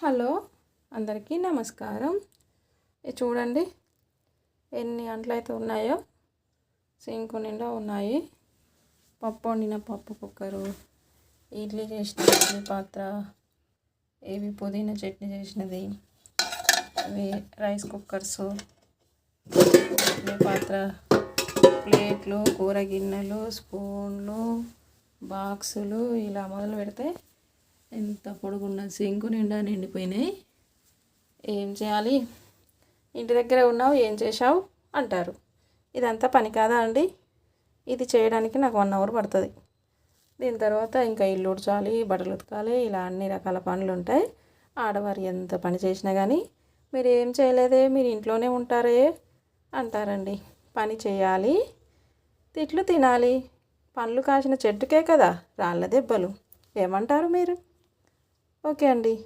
Hello అందరికీ నమస్కారం. ఇది చూడండి ఎన్ని అంట్లు అయితే ఉన్నాయో సింకు నిండా ఉన్నాయి. పప్పు వండిన పప్పు కుక్కరు ఇడ్లీ చేసిన ఇడ్లీ పాత్ర ఇవి పుదీనా చట్నీ చేసినది ఇవి రైస్ కుక్కర్స్ ఇడ్లీ పాత్ర ప్లేట్లు కూర గిన్నెలు స్పూన్లు బాక్సులు ఇలా మొదలు పెడితే ఎంత పొడుగున్న సింకు నిండా నిండిపోయినాయి. ఏం చేయాలి? ఇంటి దగ్గర ఉన్నావు ఏం చేశావు? అంటారు. ఇదంతా పని కాదా అండి? ఇది చేయడానికి నాకు వన్ అవర్ పడుతుంది. దీని తర్వాత ఇంకా ఇల్లు ఉడచాలి బట్టలు ఉతకాలి ఇలా అన్ని రకాల పనులు ఉంటాయి. ఆడవారు ఎంత పని చేసినా కానీ మీరు ఏం చేయలేదే మీరు ఇంట్లోనే ఉంటారే అంటారండి. పని చేయాలి తిట్లు తినాలి. పండ్లు కాసిన చెట్టుకే కదా రాళ్ళ దెబ్బలు. ఏమంటారు మీరు? ఓకే అండి.